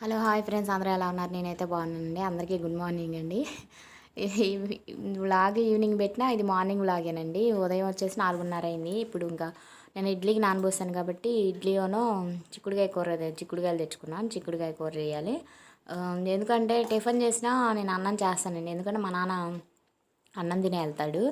Hello hi friends. అందరూ ఎలా ఉన్నారు? నేనైతే బాగున్నానండి. అందరికీ గుడ్ మార్నింగ్ అండి. వ్లాగ్ ఈవినింగ్ పెట్టినా ఇది మార్నింగ్ వ్లాగేనండి. ఉదయం వచ్చేసి నాలుగున్నర అయింది. ఇప్పుడు ఇంకా నేను ఇడ్లీకి నానబోసాను కాబట్టి ఇడ్లీలోనో చిక్కుడుకాయ కూర చిక్కుడుకాయలు తెచ్చుకున్నాను. చిక్కుడుకాయ కూర చేయాలి. ఎందుకంటే టిఫిన్ చేసినా నేను అన్నం చేస్తానండి. ఎందుకంటే మా నాన్న అన్నం తినే వెళ్తాడు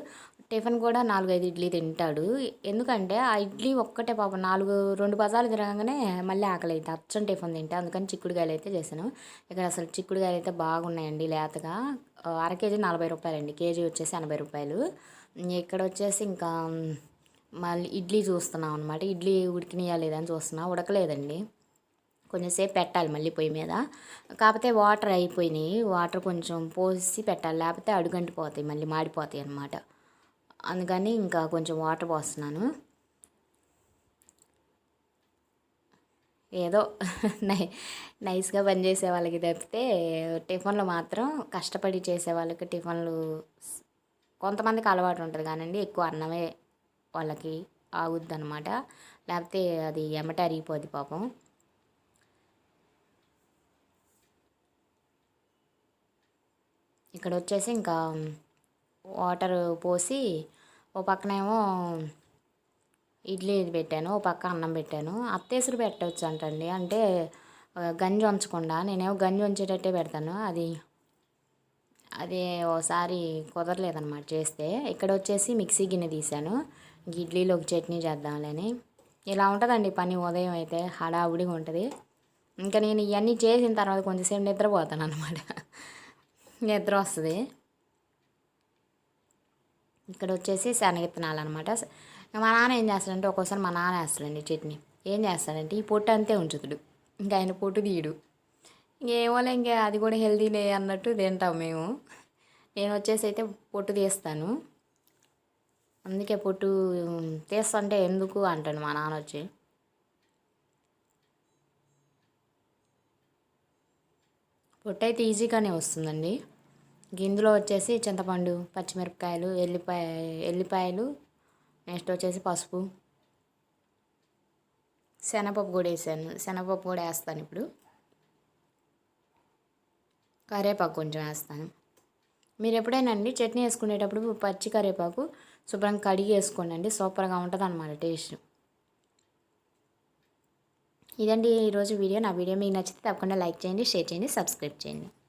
టిఫిన్ కూడా నాలుగైదు ఇడ్లీ తింటాడు. ఎందుకంటే ఆ ఇడ్లీ ఒక్కటే పాపం నాలుగు రెండు పదాలు తిరగగానే మళ్ళీ ఆకలి అయితే అచ్చం టిఫిన్ తింటా. అందుకని చిక్కుడుకాయలు అయితే చేశాను. ఇక్కడ అసలు చిక్కుడుకాయలు అయితే బాగున్నాయండి లేతగా. అర కేజీ నలభై రూపాయలండి. కేజీ వచ్చేసి ఎనభై రూపాయలు. ఇక్కడ వచ్చేసి ఇంకా మళ్ళీ ఇడ్లీ చూస్తున్నాం అనమాట ఇడ్లీ ఉడికినయా లేదా అని చూస్తున్నా. ఉడకలేదండి. కొంచెంసేపు పెట్టాలి మళ్ళీ పొయ్యి మీద. కాకపోతే వాటర్ అయిపోయినాయి. వాటర్ కొంచెం పోసి పెట్టాలి. లేకపోతే అడుగంటిపోతాయి మళ్ళీ మాడిపోతాయి అన్నమాట. అందుకని ఇంకా కొంచెం వాటర్ పోస్తున్నాను. ఏదో నై నైస్గా పనిచేసే వాళ్ళకి తప్పితే టిఫిన్లు మాత్రం కష్టపడి చేసే వాళ్ళకి టిఫిన్లు కొంతమందికి అలవాటు ఉంటుంది కానండి. ఎక్కువ అన్నమే వాళ్ళకి ఆగుద్ది అనమాట లేకపోతే అది ఎమట అరిగిపోద్ది పాపం. ఇక్కడ వచ్చేసి ఇంకా వాటర్ పోసి ఓ పక్కనేమో ఇడ్లీ పెట్టాను ఓ పక్క అన్నం పెట్టాను. అత్తేసురు పెట్టవచ్చు అంటండి అంటే గంజి ఉంచకుండా నేనేమో గంజి ఉంచేటట్టే పెడతాను. అది అది ఓసారి కుదరలేదన్నమాట చేస్తే. ఇక్కడ వచ్చేసి మిక్సీ గిన్నె తీశాను. ఇడ్లీలోకి చట్నీ చేద్దాంలేని. ఇలా ఉంటుందండి పని ఉదయం అయితే హడావుడిగా ఉంటుంది. ఇంకా నేను ఇవన్నీ చేసిన తర్వాత కొంచెంసేపు నిద్రపోతాను అనమాట నిద్ర వస్తుంది ఇక్కడ వచ్చేసి శనగిత్తనాలు అనమాట మా నాన్న ఏం చేస్తాడంటే ఒక్కోసారి మా నాన్న వేస్తాడండి చట్నీ. ఏం చేస్తాడంటే ఈ పొట్టు అంతే ఉంచుతుడు. ఇంకా ఆయన పొట్టు తీయడు. ఇంకేమోలే ఇంకా అది కూడా హెల్తీనే అన్నట్టు తింటాం మేము. నేను వచ్చేసి అయితే పొట్టు తీస్తాను. అందుకే పొట్టు తీస్తుంటే ఎందుకు అంటాను మా నాన్న వచ్చి. పొట్టు అయితే ఈజీగానే వస్తుందండి. ఇందులో వచ్చేసి చింతపండు పచ్చిమిరపకాయలు ఎల్లిపాయ ఎల్లిపాయలు నెక్స్ట్ వచ్చేసి పసుపు. శనగపప్పు కూడా వేసాను. శనగపప్పు కూడా వేస్తాను ఇప్పుడు. కరివేపాకు కొంచెం వేస్తాను. మీరు ఎప్పుడైనా అండి చట్నీ వేసుకునేటప్పుడు పచ్చి కరివేపాకు శుభ్రంగా కడిగి వేసుకోండి సూపర్గా ఉంటుంది అన్నమాట టేస్ట్. ఇదండి ఈరోజు వీడియో. నా వీడియో మీకు నచ్చితే తప్పకుండా లైక్ చేయండి షేర్ చేయండి సబ్స్క్రైబ్ చేయండి.